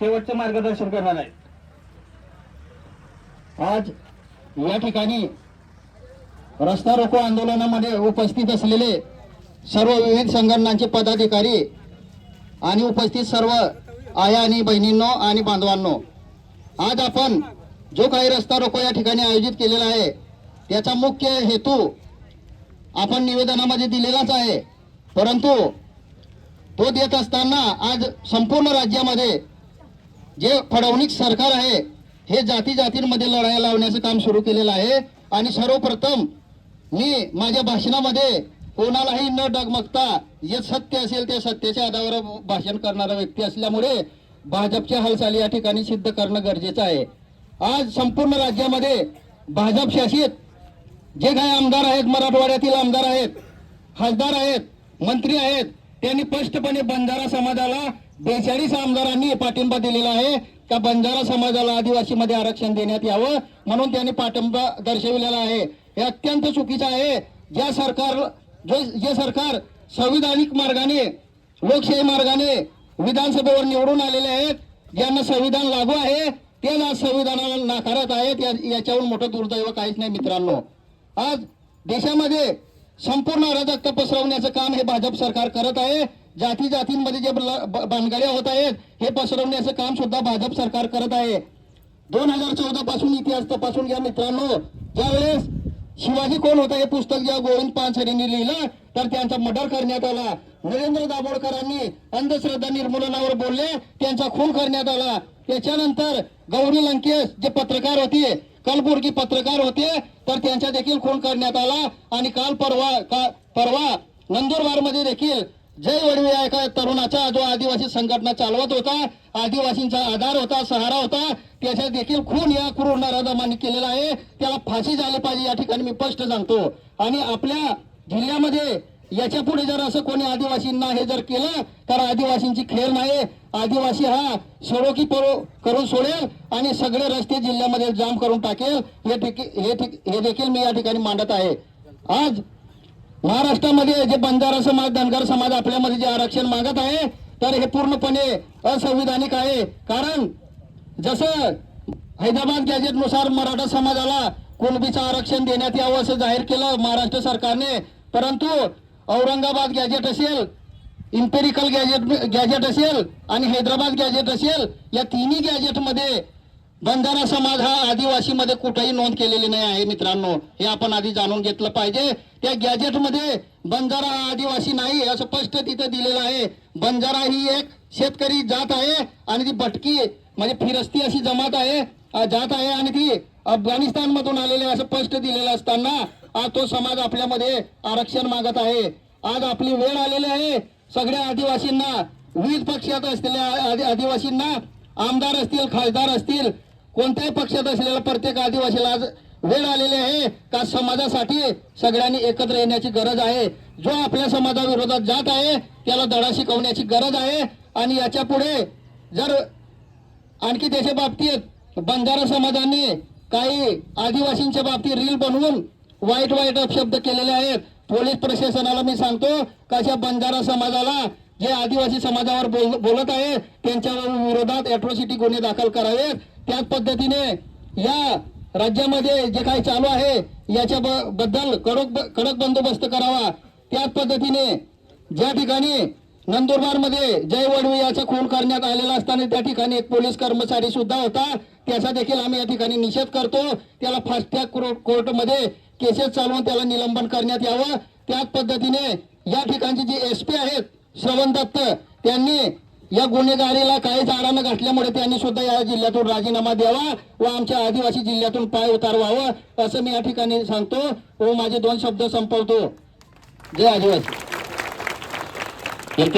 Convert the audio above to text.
शेवटचं मार्गदर्शन करणार आहे. आज या ठिकाणी रस्ता रोको आंदोलनामध्ये उपस्थित असलेले सर्व विविध संघटनांचे पदाधिकारी आणि उपस्थित सर्व आया आणि बहिणींनो आणि बांधवांनो आज आपण जो काही रस्ता रोको या ठिकाणी आयोजित केलेला आहे त्याचा मुख्य हेतू आपण निवेदनामध्ये दिलेलाच आहे. परंतु तो देत असताना आज संपूर्ण राज्यामध्ये जे फडणवीस सरकार आहे हे जाती जातींमध्ये लढाया लावण्याचं काम सुरू केलेलं आहे. आणि सर्वप्रथम मी माझ्या भाषणामध्ये कोणालाही न डगमगता जे सत्य असेल ते सत्याच्या आधारावर भाषण करणारा व्यक्ती असल्यामुळे भाजपच्या हालचाली या ठिकाणी सिद्ध करणं गरजेचं आहे. आज संपूर्ण राज्यामध्ये भाजप शासित जे काही आमदार आहेत मराठवाड्यातील आमदार आहेत खासदार आहेत मंत्री आहेत त्यांनी स्पष्टपणे बंजारा समाजाला बेचाळीस आमदारांनी पाठिंबा दिलेला आहे. का बंजारा समाजाला आदिवासीमध्ये आरक्षण देण्यात यावं म्हणून त्यांनी पाठिंबा दर्शविलेला आहे. हे अत्यंत चुकीचं आहे. ज्या सरकार जो जे सरकार संविधानिक मार्गाने लोकशाही मार्गाने विधानसभेवर निवडून आलेले आहेत ज्यांना संविधान लागू आहे ते आज संविधानाला नाकारत आहेत या- याच्याहून मोठं दुर्दैव काहीच नाही मित्रांनो. आज देशामध्ये संपूर्ण अराजकता पसरवण्याचं काम हे भाजप सरकार करत आहे. जाती जातींमध्ये जे बांधगाड्या होत आहेत हे पसरवण्याचं काम सुद्धा भाजप सरकार करत आहे. दोन हजार चौदा पासून इतिहास तपासून घ्या मित्रांनो. ज्यावेळेस शिवाजी कोण होता हे पुस्तक ज्या गोविंद पानसरेंनी लिहिलं तर त्यांचा मर्डर करण्यात आला. नरेंद्र दाभोळकरांनी अंधश्रद्धा निर्मूलनावर बोलले त्यांचा खून करण्यात आला. त्याच्यानंतर गौरी लंकेश जे पत्रकार होते कलबुर्गी पत्रकार होते तर त्यांचा देखील खून करण्यात आला. आणि काल परवा का परवा नंदुरबारमध्ये देखील जय वडवे एका तरुणाचा जो आदिवासी संघटना चालवत होता आदिवासींचा आधार होता सहारा होता त्याच्या देखील खून या क्रूर नराधमांनी केलेला आहे. त्याला फाशी झाली पाहिजे या ठिकाणी मी स्पष्ट सांगतो. आणि आपल्या जिल्ह्यामध्ये याच्यापुढे जर असं कोणी आदिवासींना हे जर केलं तर आदिवासींची खेळ नाही. आदिवासी हा सोडोकी परो करून सोडेल आणि सगळे रस्ते जिल्ह्यामध्ये जाम करून टाकेल. हे हे देखील मी या ठिकाणी मांडत आहे. आज महाराष्ट्रामध्ये जे बंजारा समाज धनगर समाज आपल्यामध्ये जे आरक्षण मागत आहे तर हे पूर्णपणे असंविधानिक आहे. कारण जसं हैदराबाद गॅजेटनुसार मराठा समाजाला कुणबीचं आरक्षण देण्यात यावं असं जाहीर केलं महाराष्ट्र सरकारने परंतु औरंगाबाद गॅजेट असेल इम्पेरिकल गॅजेट गॅजेट असेल आणि हैदराबाद गॅजेट असेल या तिन्ही गॅजेटमध्ये बंजारा समाज हा आदिवासीमध्ये कुठेही नोंद केलेली नाही आहे मित्रांनो. हे आपण आधी जाणून घेतलं पाहिजे. त्या गॅजेटमध्ये बंजारा आदिवासी नाही असं स्पष्ट तिथं दिलेलं आहे. बंजारा ही एक शेतकरी जात आहे आणि ती भटकी म्हणजे फिरस्ती अशी जमात आहे जात आहे आणि ती अफगाणिस्तान मधून आलेले आहे असं स्पष्ट दिलेलं असताना आज तो समाज आपल्यामध्ये आरक्षण मागत आहे. आज आपली वेळ आलेली आहे. सगळ्या आदिवासींना विविध पक्षात असलेल्या आदिवासींना आमदार असतील खासदार असतील कोणत्याही पक्षात असलेल्या प्रत्येक आदिवासीला आज वेळ आलेली आहे का समाजासाठी सगळ्यांनी एकत्र येण्याची गरज आहे? जो आपल्या समाजाविरोधात जात आहे त्याला धडा शिकवण्याची गरज आहे. आणि याच्यापुढे जर आणखी त्याच्या बाबतीत बंजारा समाजाने काही आदिवासींच्या बाबतीत रील बनवून वाईट वाईट शब्द केलेले आहेत. पोलीस प्रशासनाला मी सांगतो कशा बंजारा समाजाला जे आदिवासी समाजावर बोल बोलत आहे त्यांच्या विरोधात अॅट्रॉसिटी गुन्हे दाखल करावेत. त्याच पद्धतीने या राज्यामध्ये जे काही चालू आहे याच्या ब- बद्दल कडक कडक बंदोबस्त करावा. त्याच पद्धतीने ज्या ठिकाणी नंदुरबारमध्ये जय वडवे याचा खून करण्यात आलेला असताना त्या ठिकाणी एक पोलीस कर्मचारी सुद्धा होता. त्याचा देखील आम्ही या ठिकाणी निषेध करतो. त्याला फास्ट ट्रॅक कोर्टमध्ये केसेस चालवून त्याला निलंबन करण्यात यावं. त्याच पद्धतीने या ठिकाणचे जे एस पी आहेत श्रवण दत्त त्यांनी या गुन्हेगारीला काही झाडानं घातल्यामुळे त्यांनी सुद्धा या जिल्ह्यातून राजीनामा द्यावा व आमच्या आदिवासी जिल्ह्यातून पाय उतारवावं असं मी या ठिकाणी सांगतो व माझे दोन शब्द संपवतो. जय आदिवासी.